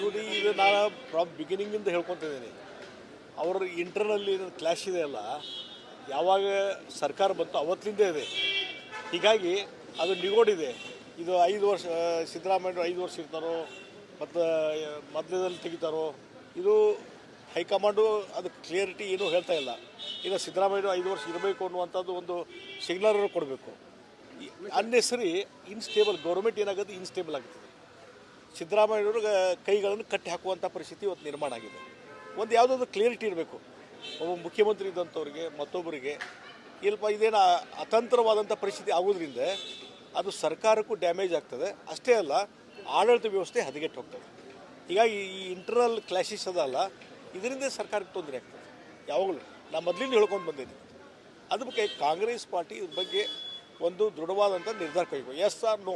ನೋಡಿ ಇದು ನಾನು ಫ್ರಮ್ ಬಿಗಿನಿಂಗಿಂದ ಹೇಳ್ಕೊತಿದ್ದೀನಿ. ಅವ್ರ ಇಂಟರ್ನಲ್ಲಿ ಕ್ಲಾಶ್ ಇದೆ ಅಲ್ಲ, ಯಾವಾಗ ಸರ್ಕಾರ ಬಂತು ಅವತ್ತಿಂದ ಇದೆ. ಹೀಗಾಗಿ ಅದು ನಿಗೋಡಿದೆ ಇದು. ಐದು ವರ್ಷ ಸಿದ್ದರಾಮಯ್ಯ ಐದು ವರ್ಷ ಇರ್ತಾರೋ, ಮತ್ತು ಮಧ್ಯದಲ್ಲಿ ತೆಗಿತಾರೋ, ಇದು ಹೈಕಮಾಂಡು ಅದು ಕ್ಲಿಯರಿಟಿ ಏನೂ ಹೇಳ್ತಾ ಇಲ್ಲ. ಈಗ ಸಿದ್ದರಾಮಯ್ಯ ಐದು ವರ್ಷ ಇರಬೇಕು ಅನ್ನುವಂಥದ್ದು ಒಂದು ಸಿಗ್ನಲ್ ಕೊಡಬೇಕು. ಅನ್ನೆಸರಿ ಇನ್ಸ್ಟೇಬಲ್ ಗೌರ್ಮೆಂಟ್ ಏನಾಗುತ್ತೆ ಇನ್ಸ್ಟೇಬಲ್ ಆಗುತ್ತದೆ ಸಿದ್ದರಾಮಯ್ಯವ್ರಿಗೆ ಕೈಗಳನ್ನು ಕಟ್ಟಿ ಹಾಕುವಂಥ ಪರಿಸ್ಥಿತಿ ಇವತ್ತು ನಿರ್ಮಾಣ ಆಗಿದೆ. ಒಂದು ಯಾವುದಾದ್ರು ಕ್ಲಿಯರಿಟಿ ಇರಬೇಕು. ಒಬ್ಬ ಮುಖ್ಯಮಂತ್ರಿ ಇದ್ದಂಥವ್ರಿಗೆ ಮತ್ತೊಬ್ಬರಿಗೆ, ಇಲ್ಪ ಇದೇನು ಅತಂತ್ರವಾದಂಥ ಪರಿಸ್ಥಿತಿ ಆಗೋದ್ರಿಂದ ಅದು ಸರ್ಕಾರಕ್ಕೂ ಡ್ಯಾಮೇಜ್ ಆಗ್ತದೆ. ಅಷ್ಟೇ ಅಲ್ಲ, ಆಡಳಿತ ವ್ಯವಸ್ಥೆ ಹದಗೆಟ್ಟು ಹೋಗ್ತದೆ. ಹೀಗಾಗಿ ಈ ಇಂಟರ್ನಲ್ ಕ್ಲಾಶಸ್ ಅದಲ್ಲ ಇದರಿಂದ ಸರ್ಕಾರಕ್ಕೆ ತೊಂದರೆ ಆಗ್ತದೆ. ಯಾವಾಗಲೂ ನಾ ಮೊದಲಿಂದ ಹೇಳ್ಕೊಂಡು ಬಂದಿದ್ದೀನಿ. ಅದ್ರ ಬಗ್ಗೆ ಕಾಂಗ್ರೆಸ್ ಪಾರ್ಟಿ ಇದ್ರ ಬಗ್ಗೆ ಒಂದು ದೃಢವಾದಂಥ ನಿರ್ಧಾರ ಕೈಗೊಳ್ಳಿ. ಎಸ್ ಆರ್ ನೋ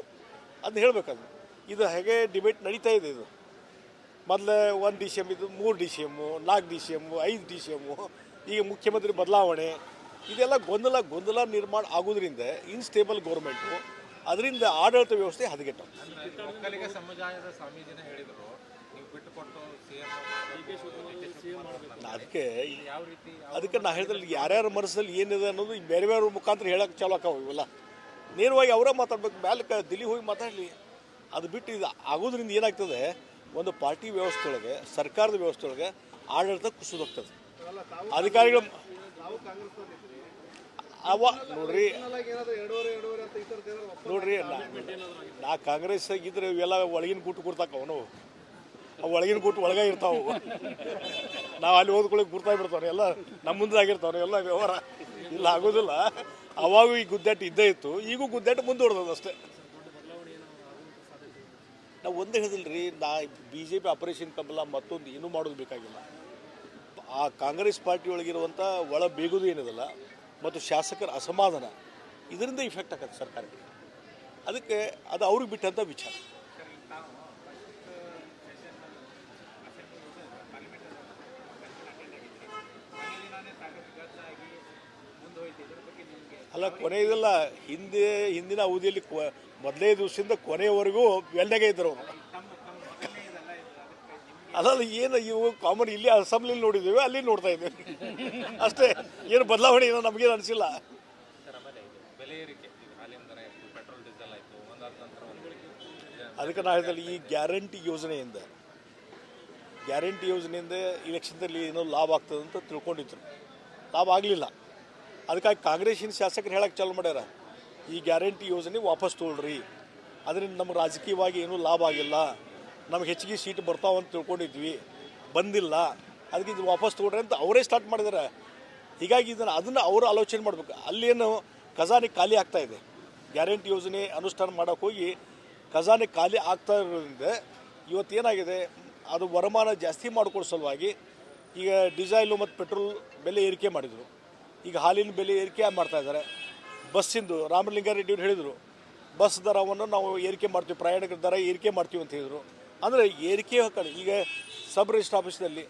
ಅದನ್ನ ಹೇಳಬೇಕದು ಇದು ಹೇಗೆ ಡಿಬೇಟ್ ನಡೀತಾ ಇದೆ ಇದು? ಮೊದಲು ಒಂದು ಡಿ ಸಿ ಎಂ ಇದು ಮೂರು ಡಿ ಸಿ ಎಮ್ಮು ನಾಲ್ಕು ಡಿ ಸಿ ಎಮ್ಮು ಐದು ಡಿ ಸಿ ಎಮ್ಮು ಈಗ ಮುಖ್ಯಮಂತ್ರಿ ಬದಲಾವಣೆ ಇದೆಲ್ಲ ಗೊಂದಲ ಗೊಂದಲ ನಿರ್ಮಾಣ ಆಗೋದ್ರಿಂದ ಇನ್ಸ್ಟೇಬಲ್ ಗೌರ್ಮೆಂಟು ಅದರಿಂದ ಆಡಳಿತ ವ್ಯವಸ್ಥೆ ಹದಗೆಟ್ಟು ಒಕ್ಕಲಿಗ ಸಮುದಾಯದ ಸ್ವಾಮೀಜಿನ ಹೇಳಿದ್ರು ಅದಕ್ಕೆ ಯಾವ ರೀತಿ ಅದಕ್ಕೆ ನಾ ಹೇಳಿದ್ರೆ ಯಾರ್ಯಾರ ಮನಸ್ಸಲ್ಲಿ ಏನಿದೆ ಅನ್ನೋದು ಈ ಬೇರೆ ಬೇರೆ ಮುಖಾಂತರ ಹೇಳಕ್ಕೆ ಚಾಲು ಆಕಾವ ಇವೆಲ್ಲ. ನೇರವಾಗಿ ಅವರೇ ಮಾತಾಡ್ಬೇಕು ಮೇಲೆ ದಿಲ್ಲಿ ಹೋಗಿ ಮಾತಾಡಲಿ. ಅದು ಬಿಟ್ಟು ಇದು ಆಗೋದ್ರಿಂದ ಏನಾಗ್ತದೆ? ಒಂದು ಪಾರ್ಟಿ ವ್ಯವಸ್ಥೆ ಒಳಗೆ ಸರ್ಕಾರದ ವ್ಯವಸ್ಥೆ ಒಳಗೆ ಆಡಳಿತ ಕುಸಿದೋಗ್ತದೆ ಅಧಿಕಾರಿಗಳು ಅವ ನೋಡ್ರಿ. ನೋಡ್ರಿ, ನಾ- ಕಾಂಗ್ರೆಸ್ ಇದ್ರೆ ಇವೆಲ್ಲ ಒಳಗಿನ ಕೂಟ ಕೊಡ್ತಾಕ ಅವನು. ಅವು ಒಳಗಿನ ಕೂಟ ಒಳಗೆ ಇರ್ತಾವು ನಾವು ಅಲ್ಲಿ ಓದ್ಕೊಳಕ್ಕೆ ಗುರ್ತಾ ಬಿಡ್ತಾವೆ ಎಲ್ಲ ನಮ್ಮ ಮುಂದೆ ಆಗಿರ್ತಾವೆ ಎಲ್ಲ ವ್ಯವಹಾರ. ಇಲ್ಲ, ಆಗೋದಿಲ್ಲ. ಅವಾಗೂ ಈ ಗುದ್ದಾಟ ಇದ್ದೇ ಇತ್ತು. ಈಗೂ ಗುದ್ದಾಟ ಮುಂದುವರ್ದದ ಅಷ್ಟೇ ನಾವು ಒಂದೇ ಹೇಳಿದಿಲ್ರಿ ನಾ B J P operation Kamala ಮತ್ತೊಂದು ಏನೂ ಮಾಡೋದು ಬೇಕಾಗಿಲ್ಲ. ಆ ಕಾಂಗ್ರೆಸ್ ಪಾರ್ಟಿ ಒಳಗಿರುವಂಥ ಒಳ ಬೇಗುದು ಏನಿದಲ್ಲ, ಮತ್ತು ಶಾಸಕರ ಅಸಮಾಧಾನ, ಇದರಿಂದ ಇಫೆಕ್ಟ್ ಆಗತ್ತೆ ಸರ್ಕಾರಕ್ಕೆ. ಅದಕ್ಕೆ ಅದು ಅವ್ರಿಗೆ ಬಿಟ್ಟಂಥ ವಿಚಾರ. ಅಲ್ಲ, ಕೊನೆಯದಲ್ಲ ಹಿಂದೆ, ಹಿಂದಿನ ಅವಧಿಯಲ್ಲಿ ಮೊದಲೇ ದಿವಸದಿಂದ ಕೊನೆಯವರೆಗೂ ವೆಲ್ಲೆಗೆ ಇದ್ರು ಅವರು. ಅದಲ್ಲ ಏನು ಇವು ಕಾಮನ್ ಇಲ್ಲಿ ಅಸೆಂಬ್ಲಿಲಿ ನೋಡಿದ್ದೇವೆ, ಅಲ್ಲಿ ನೋಡ್ತಾ ಇದ್ದೇವೆ. ಅಷ್ಟೇ, ಏನು ಬದಲಾವಣೆ ಏನೋ ನಮಗೇನು ಅನಿಸಿಲ್ಲ. ಅದಕ್ಕೆ ನಾ ಹೇಳಿದಲ್ಲಿ ಈ ಗ್ಯಾರಂಟಿ ಯೋಜನೆಯಿಂದ ಗ್ಯಾರಂಟಿ ಯೋಜನೆಯಿಂದ ಇಲೆಕ್ಷನ್ದಲ್ಲಿ ಏನೋ ಲಾಭ ಆಗ್ತದೆ ಅಂತ ತಿಳ್ಕೊಂಡಿದ್ರು. ಲಾಭ ಆಗಲಿಲ್ಲ. ಅದಕ್ಕಾಗಿ ಕಾಂಗ್ರೆಸ್ಸಿನ ಶಾಸಕರು ಹೇಳಕ್ಕೆ ಚಾಲು ಮಾಡ್ಯಾರ. ಈ ಗ್ಯಾರಂಟಿ ಯೋಜನೆ ವಾಪಸ್ ತೊಗೊಳ್ರಿ ಅದರಿಂದ ನಮ್ಗೆ ರಾಜಕೀಯವಾಗಿ ಏನೂ ಲಾಭ ಆಗಿಲ್ಲ. ನಮ್ಗೆ ಹೆಚ್ಚಿಗೆ ಸೀಟ್ ಬರ್ತಾವ ಅಂತ ತಿಳ್ಕೊಂಡಿದ್ವಿ. ಬಂದಿಲ್ಲ. ಅದಕ್ಕೆ ಇದು ವಾಪಸ್ ತೊಗೊಳ್ರಿ ಅಂತ ಅವರೇ ಸ್ಟಾರ್ಟ್ ಮಾಡಿದಾರೆ. ಹೀಗಾಗಿ ಇದನ್ನು ಅದನ್ನು ಅವರು ಆಲೋಚನೆ ಮಾಡಬೇಕು. ಅಲ್ಲೇನು ಖಜಾನೆ ಖಾಲಿ ಆಗ್ತಾ ಇದೆ. ಗ್ಯಾರಂಟಿ ಯೋಜನೆ ಅನುಷ್ಠಾನ ಮಾಡೋಕೆ ಹೋಗಿ ಖಜಾನೆ ಖಾಲಿ ಆಗ್ತಾ ಇರೋದ್ರಿಂದ ಇವತ್ತೇನಾಗಿದೆ ಅದು ವರಮಾನ ಜಾಸ್ತಿ ಮಾಡಿಕೊಡೋ ಸಲುವಾಗಿ ಈಗ ಡೀಸೆಲು ಮತ್ತು ಪೆಟ್ರೋಲ್ ಬೆಲೆ ಏರಿಕೆ ಮಾಡಿದರು. ಈಗ ಹಾಲಿನ ಬೆಲೆ ಏರಿಕೆ ಮಾಡ್ತಾ ಇದ್ದಾರೆ. ಬಸ್ಸಿಂದು ರಾಮಲಿಂಗಾರೆಡ್ಡಿ ಅವರು ಹೇಳಿದರು, ಬಸ್ ದರವನ್ನು ನಾವು ಏರಿಕೆ ಮಾಡ್ತೀವಿ, ಪ್ರಯಾಣಿಕರ ದರ ಏರಿಕೆ ಮಾಡ್ತೀವಿ ಅಂತ ಹೇಳಿದರು. ಅಂದರೆ ಏರಿಕೆ ಹಾಕೋಣ ಈಗ ಸಬ್ ರಿಜಿಸ್ಟರ್ ಆಫೀಸ್ನಲ್ಲಿ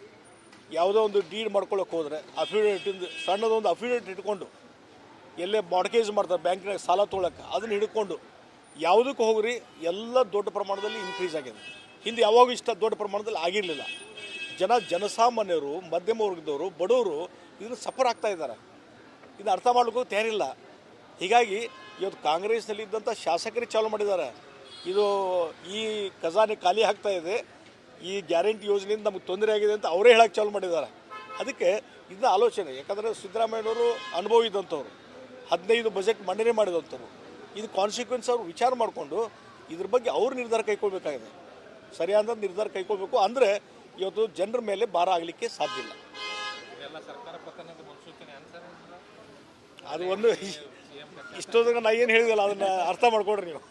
ಯಾವುದೋ ಒಂದು ಡೀಡ್ ಮಾಡ್ಕೊಳ್ಳೋಕೆ ಹೋದರೆ ಅಫಿಡೇವಿಟಿಂದ ಸಣ್ಣದೊಂದು ಅಫಿಡೇಟ್ ಇಟ್ಕೊಂಡು ಎಲ್ಲೇ ಬಾಡ್ಕೇಜ್ ಮಾಡ್ತಾರೆ, ಬ್ಯಾಂಕಿನಾಗ ಸಾಲ ತೊಗೊಳಕ್ಕೆ ಅದನ್ನ ಹಿಡ್ಕೊಂಡು ಯಾವುದಕ್ಕೆ ಹೋಗ್ರಿ, ಎಲ್ಲ ದೊಡ್ಡ ಪ್ರಮಾಣದಲ್ಲಿ ಇನ್ಕ್ರೀಸ್ ಆಗಿದೆ. ಹಿಂದೆ ಯಾವಾಗ ಇಷ್ಟ ದೊಡ್ಡ ಪ್ರಮಾಣದಲ್ಲಿ ಆಗಿರಲಿಲ್ಲ. ಜನ, ಜನಸಾಮಾನ್ಯರು, ಮಧ್ಯಮ ವರ್ಗದವರು, ಬಡವರು ಇದನ್ನು ಸಫರ್ ಆಗ್ತಾ ಇದ್ದಾರೆ. ಇದನ್ನ ಅರ್ಥ ಮಾಡೋಕ್ಕೂ ತಯಾರಿಲ್ಲ ಹೀಗಾಗಿ ಇವತ್ತು ಕಾಂಗ್ರೆಸ್ನಲ್ಲಿ ಇದ್ದಂಥ ಶಾಸಕರೇ ಚಾಲು ಮಾಡಿದ್ದಾರೆ. ಇದು ಈ ಖಜಾನೆ ಖಾಲಿ ಆಗ್ತಾ ಇದೆ. ಈ ಗ್ಯಾರಂಟಿ ಯೋಜನೆಯಿಂದ ನಮಗೆ ತೊಂದರೆ ಆಗಿದೆ ಅಂತ ಅವರೇ ಹೇಳಕ್ಕೆ ಚಾಲು ಮಾಡಿದ್ದಾರೆ. ಅದಕ್ಕೆ ಇದನ್ನ ಆಲೋಚನೆ, ಯಾಕಂದರೆ ಸಿದ್ದರಾಮಯ್ಯನವರು ಅನುಭವ ಇದ್ದಂಥವ್ರು. ಹದಿನೈದು ಬಜೆಟ್ ಮಂಡನೆ ಮಾಡಿದಂಥವ್ರು. ಇದು ಕಾನ್ಸಿಕ್ವೆನ್ಸ್ ಅವರು ವಿಚಾರ ಮಾಡಿಕೊಂಡು ಇದ್ರ ಬಗ್ಗೆ ಅವ್ರು ನಿರ್ಧಾರ ಕೈಕೊಳ್ಬೇಕಾಗಿದೆ. ಸರಿಯಾದ ನಿರ್ಧಾರ ಕೈಕೊಳ್ಬೇಕು ಅಂದರೆ ಇವತ್ತು ಜನರ ಮೇಲೆ ಭಾರ ಆಗಲಿಕ್ಕೆ ಸಾಧ್ಯ ಇಲ್ಲ ಇದೆಲ್ಲ ಸರ್ಕಾರ ಪತನದ ಮುನ್ಸೂಚನೆ ಅನ್ಸರ್ ಅದು ಒಂದು ಇಷ್ಟೊಂದಾಗ ನಾ ಏನು ಹೇಳಿದಲ್ಲ ಅದನ್ನು ಅರ್ಥ ಮಾಡ್ಕೊಡ್ರಿ ನೀವು.